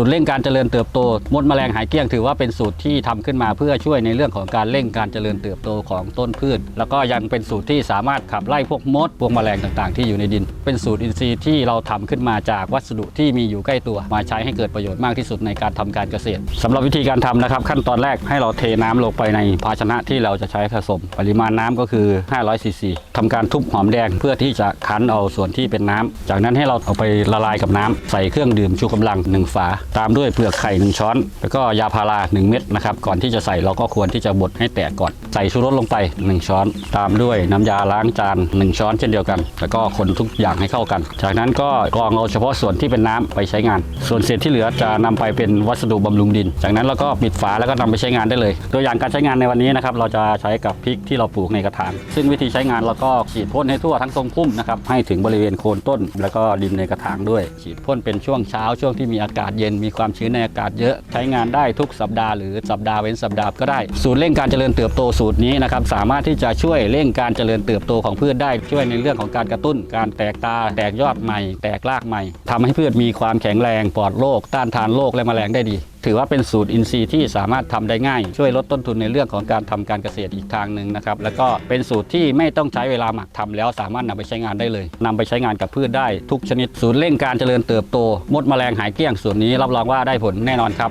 สูตรเร่งการเจริญเติบโตมดแมลงหายเกลี้ยงถือว่าเป็นสูตรที่ทำขึ้นมาเพื่อช่วยในเรื่องของการเร่งการเจริญเติบโตของต้นพืช แล้วก็ยังเป็นสูตรที่สามารถขับไล่พวกมดพวกแมลงต่างๆ ที่อยู่ในดิน เป็นสูตรอินทรีย์ที่เราทำขึ้นมาจากวัสดุที่มีอยู่ใกล้ตัว มาใช้ให้เกิดประโยชน์มากที่สุดในการทำการเกษตรสำหรับวิธีการทำนะครับ ขั้นตอนแรกให้เราเทน้ำลงไปในภาชนะที่เราจะใช้ผสม ปริมาณน้ำก็คือ500ซีซีทำการทุบหอมแดงเพื่อที่จะคั้นเอาส่วนที่เป็นน้ำจากนั้นให้เราเอาไปละลายกับน้ำใส่เครื่องดื่มชูกำลัง1ฝาตามด้วยเปลือกไข่1ช้อน แล้วก็ยาพารา1เม็ดนะครับ ก่อนที่จะใส่เราก็ควรที่จะบดให้แตกก่อน ใส่ชูรสลงไป 1 ช้อน ตามด้วยน้ำยาล้างจาน 1 ช้อนเช่นเดียวกัน แล้วก็คนทุกอย่างให้เข้ากัน จากนั้นก็กรองเอาเฉพาะส่วนที่เป็นน้ำไปใช้งาน ส่วนเศษที่เหลือจะนำไปเป็นวัสดุบำรุงดิน จากนั้นเราก็ปิดฝาแล้วก็นำไปใช้งานได้เลย ตัวอย่างการใช้งานในวันนี้นะครับ เราจะใช้กับพริกที่เราปลูกในกระถาง ซึ่งวิธีใช้งานเราก็ฉีดพ่นให้ทั่วทั้งทรงพุ่มนะครับ ให้ถึงบริเวณโคนต้น แล้วก็ดินในกระถางด้วย ฉีดพ่นเป็นช่วงเช้าช่วงที่มีอากาศเย็นมีความชื้นในอากาศเยอะใช้งานได้ทุกสัปดาห์หรือสัปดาห์เว้นสัปดาห์ก็ได้สูตรเร่งการเจริญเติบโตสูตรนี้นะครับสามารถที่จะช่วยเร่งการเจริญเติบโตของพืชได้ช่วยในเรื่องของการกระตุ้น การแตกตาแตกยอดใหม่ แตกรากใหม่ทำให้พืชมีความแข็งแรงปลอดโรคต้านทานโรคและแมลงได้ดี ถือว่าเป็นสูตรอินทรีย์ที่สามารถทำได้ง่าย ช่วยลดต้นทุนในเรื่องของการทำการเกษตรอีกทางหนึ่งนะครับแล้วก็เป็นสูตรที่ไม่ต้องใช้เวลาหมักทำแล้วสามารถนำไปใช้งานได้เลยนำไปใช้งานกับพืชได้ทุกชนิดสูตรเร่งการเจริญเติบโต มดแมลงหายเกลี้ยงสูตรนี้รับรองว่าได้ผลแน่นอนครับ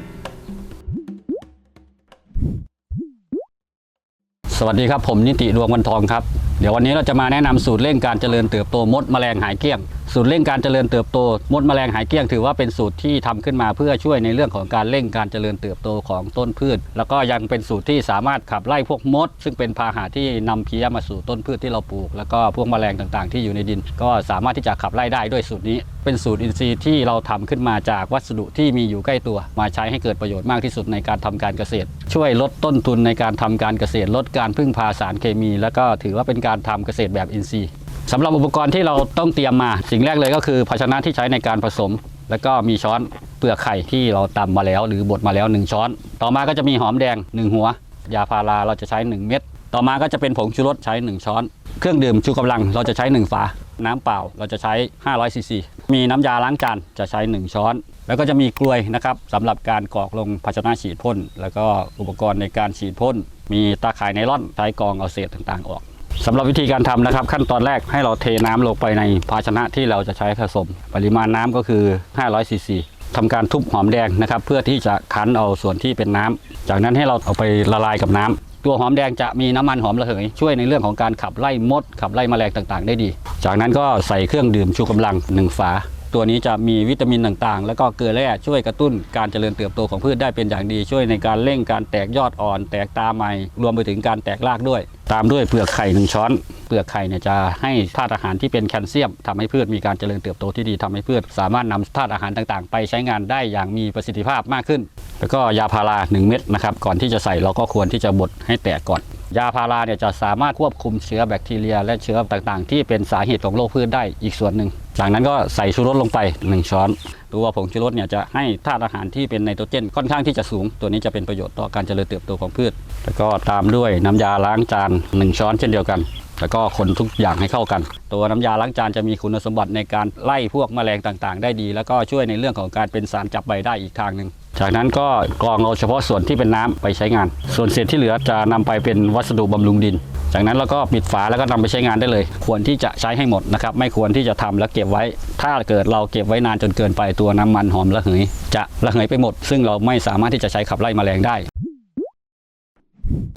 สวัสดีครับผมนิติดวงวันทองครับ เดี๋ยววันนี้เราจะมาแนะนำสูตรเร่งการเจริญเติบโตมดแมลงหายเกลี้ยงสูตรเร่งการเจริญเติบโตมดแมลงหายเกลี้ยงถือว่าเป็นสูตรที่ทำขึ้นมาเพื่อช่วยในเรื่องของการเร่งการเจริญเติบโตของต้นพืช แล้วก็ยังเป็นสูตรที่สามารถขับไล่พวกมด ซึ่งเป็นพาหะที่นำเพี้ยมาสู่ต้นพืชที่เราปลูก แล้วก็พวกแมลงต่างๆ ที่อยู่ในดิน ก็สามารถที่จะขับไล่ได้ด้วยสูตรนี้ เป็นสูตรอินทรีย์ที่เราทำขึ้นมาจากวัสดุที่มีอยู่ใกล้ตัว มาใช้ให้เกิดประโยชน์มากที่สุดในการทำการเกษตร ช่วยลดต้นทุนในการทำการเกษตร ลดการพึ่งพาสารเคมี แล้วก็ถือว่าเป็นการทำเกษตรแบบอินทรีย์ สำหรับอุปกรณ์ที่เราต้องเตรียมมา สิ่งแรกเลยก็คือภาชนะที่ใช้ในการผสม แล้วก็มีช้อนเปลือกไข่ที่เราตำมาแล้ว หรือบดมาแล้ว 1 ช้อน ต่อมาก็จะมีหอมแดง 1 หัว ยาพาราเราจะใช้ 1 เม็ดต่อมาก็จะเป็นผงชูรสใช้ 1 ช้อน เครื่องดื่มชูกำลังเราจะใช้ 1 ฝา น้ำเปล่าเราจะใช้ 500ซีซีมีน้ำยาล้างจานจะใช้ 1 ช้อน แล้วก็จะมีกลวยนะครับสำหรับการกรอกลงภาชนะฉีดพ่นแล้วก็อุปกรณ์ในการฉีดพ่นมีตาข่ายไนล่อนใช้กรองเอาเศษต่างๆออก สำหรับวิธีการทำนะครับ ขั้นตอนแรกให้เราเทน้ำลงไปในภาชนะที่เราจะใช้ผสม ปริมาณน้ำก็คือ 500ซีซีทำการทุบหอมแดงนะครับ เพื่อที่จะคั้นเอาส่วนที่เป็นน้ำจากนั้นให้เราเอาไปละลายกับน้ำตัวหอมแดงจะมีน้ำมันหอมระเหย ช่วยในเรื่องของการขับไล่มด ขับไล่แมลงต่างๆ ได้ดี จากนั้นก็ใส่เครื่องดื่มชูกำลัง 1 ฝา ตัวนี้จะมีวิตามินต่างๆ แล้วก็เกลือแร่ช่วยกระตุ้นการเจริญเติบโตของพืชได้เป็นอย่างดี ช่วยในการเร่งการแตกยอดอ่อน แตกตาใหม่ รวมไปถึงการแตกรากด้วย ตามด้วยเปลือกไข่หนึ่งช้อน เปลือกไข่เนี่ยจะให้ธาตุอาหารที่เป็นแคลเซียมทำให้พืชมีการเจริญเติบโตที่ดีทำให้พืช สามารถนำธาตุอาหารต่างๆ ไปใช้งานได้อย่างมีประสิทธิภาพมากขึ้น แล้วก็ยาพารา1เม็ดนะครับก่อนที่จะใส่เราก็ควรที่จะบดให้แตกก่อน ยาพาราเนี่ยจะสามารถควบคุมเชื้อแบคทีเรีย และเชื้อต่างๆ ที่เป็นสาเหตุของโรคพืชได้อีกส่วนหนึ่ง จากนั้นก็ใส่ชูรสลงไป 1 ช้อน ตัวผงชูรสเนี่ยจะให้ธาตุอาหารที่เป็นไนโตรเจนค่อนข้างที่จะสูง ตัวนี้จะเป็นประโยชน์ต่อการเจริญเติบโตของพืช แล้วก็ตามด้วยน้ำยาล้างจาน 1 ช้อนเช่นเดียวกัน แล้วก็คนทุกอย่างให้เข้ากัน ตัวน้ำยาล้างจานจะมีคุณสมบัติในการไล่พวกแมลงต่างๆ ได้ดี แล้วก็ช่วยในเรื่องของการเป็นสารจับใบได้อีกทางหนึ่งจากนั้นก็กรองเอาเฉพาะส่วนที่เป็นน้ำไปใช้งาน ส่วนเศษที่เหลือจะนำไปเป็นวัสดุบำรุงดิน จากนั้นเราก็ปิดฝาแล้วก็นำไปใช้งานได้เลย ควรที่จะใช้ให้หมดนะครับ ไม่ควรที่จะทำแล้วเก็บไว้ ถ้าเกิดเราเก็บไว้นานจนเกินไปตัวน้ำมันหอมระเหย จะระเหยไปหมด ซึ่งเราไม่สามารถที่จะใช้ขับไล่แมลงได้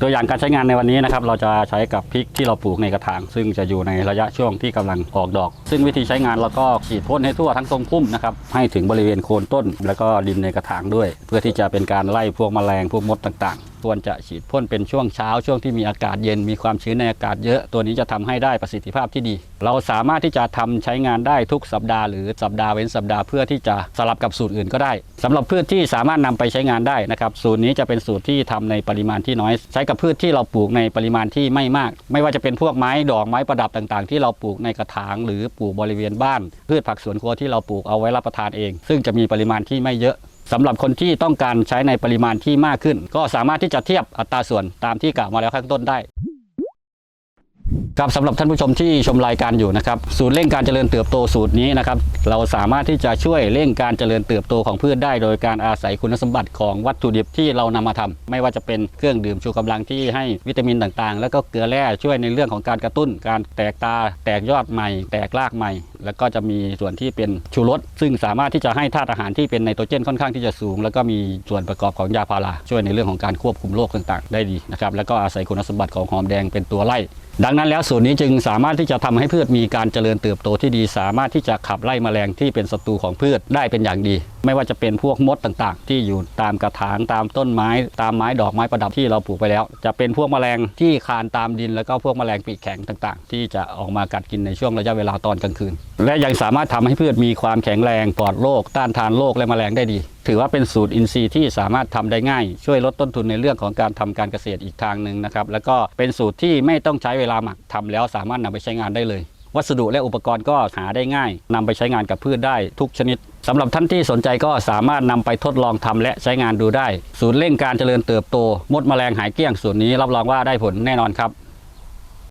ตัวอย่างการใช้งานในวันนี้นะครับเราจะใช้กับพริกที่เราปลูกในกระถาง ซึ่งจะอยู่ในระยะช่วงที่กำลังออกดอก ซึ่งวิธีใช้งานเราก็ฉีดพ่นให้ทั่วทั้งทรงพุ่มนะครับให้ถึงบริเวณโคนต้น แล้วก็ดินในกระถางด้วย เพื่อที่จะเป็นการไล่พวกแมลงพวกมดต่างๆ ควรจะฉีดพ่นเป็นช่วงเช้าช่วงที่มีอากาศเย็นมีความชื้นในอากาศเยอะ ตัวนี้จะทำให้ได้ประสิทธิภาพที่ดี เราสามารถที่จะทำใช้งานได้ทุกสัปดาห์หรือสัปดาห์เว้นสัปดาห์เพื่อที่จะสลับกับสูตรอื่นก็ได้สำหรับพืชที่สามารถนำไปใช้งานได้นะครับสูตรนี้จะเป็นสูตรที่ทำในปริมาณที่น้อย ใช้กับพืชที่เราปลูกในปริมาณที่ไม่มาก ไม่ว่าจะเป็นพวกไม้ดอกไม้ประดับต่างๆ ที่เราปลูกในกระถาง หรือปลูกบริเวณบ้าน พืชผักสวนครัวที่เราปลูกเอาไว้รับประทานเอง ซึ่งจะมีปริมาณที่ไม่เยอะ สำหรับคนที่ต้องการใช้ในปริมาณที่มากขึ้น ก็สามารถที่จะเทียบอัตราส่วนตามที่กล่าวมาแล้วข้างต้นได้ครับสำหรับท่านผู้ชมที่ชมรายการอยู่นะครับสูตรเร่งการเจริญเติบโตสูตรนี้นะครับเราสามารถที่จะช่วยเร่งการเจริญเติบโตของพืชได้ โดยการอาศัยคุณสมบัติของวัตถุดิบที่เรานำมาทำไม่ว่าจะเป็นเครื่องดื่มชูกำลังที่ให้วิตามินต่างๆ แล้วก็เกลือแร่ช่วยในเรื่องของการกระตุ้น การแตกตาแตกยอดใหม่ แตกรากใหม่ แล้วก็จะมีส่วนที่เป็นชูรสซึ่งสามารถที่จะให้ธาตุอาหารที่เป็นไนโตรเจนค่อนข้างที่จะสูง แล้วก็มีส่วนประกอบของยาพาราช่วยในเรื่องของการควบคุมโรคต่างๆ ได้ดีนะครับแล้วก็อาศัยคุณสมบัติของหอมแดงเป็นตัวไล่ดังนั้นแล้วสูตรนี้จึงสามารถที่จะทำให้พืชมีการเจริญเติบโตที่ดี สามารถที่จะขับไล่แมลงที่เป็นศัตรูของพืชได้เป็นอย่างดีไม่ว่าจะเป็นพวกมดต่างๆ ที่อยู่ตามกระถางตามต้นไม้ ตามไม้ดอกไม้ประดับที่เราปลูกไปแล้ว จะเป็นพวกแมลงที่คานตามดิน แล้วก็พวกแมลงปีกแข็งต่างๆ ที่จะออกมากัดกินในช่วงระยะเวลาตอนกลางคืน และยังสามารถทำให้พืชมีความแข็งแรงปลอดโรคต้านทานโรคและแมลงได้ดี ถือว่าเป็นสูตรอินทรีย์ที่สามารถทำได้ง่าย ช่วยลดต้นทุนในเรื่องของการทำการเกษตรอีกทางหนึ่งนะครับแล้วก็เป็นสูตรที่ไม่ต้องใช้เวลาหมักทำแล้วสามารถนำไปใช้งานได้เลย วัสดุและอุปกรณ์ก็หาได้ง่ายนำไปใช้งานกับพืชได้ทุกชนิด สำหรับท่านที่สนใจก็สามารถนำไปทดลองทำและใช้งานดูได้ ศูนย์เร่งการเจริญเติบโต มดแมลงหายเกลี้ยง ศูนย์นี้รับรองว่าได้ผลแน่นอนครับ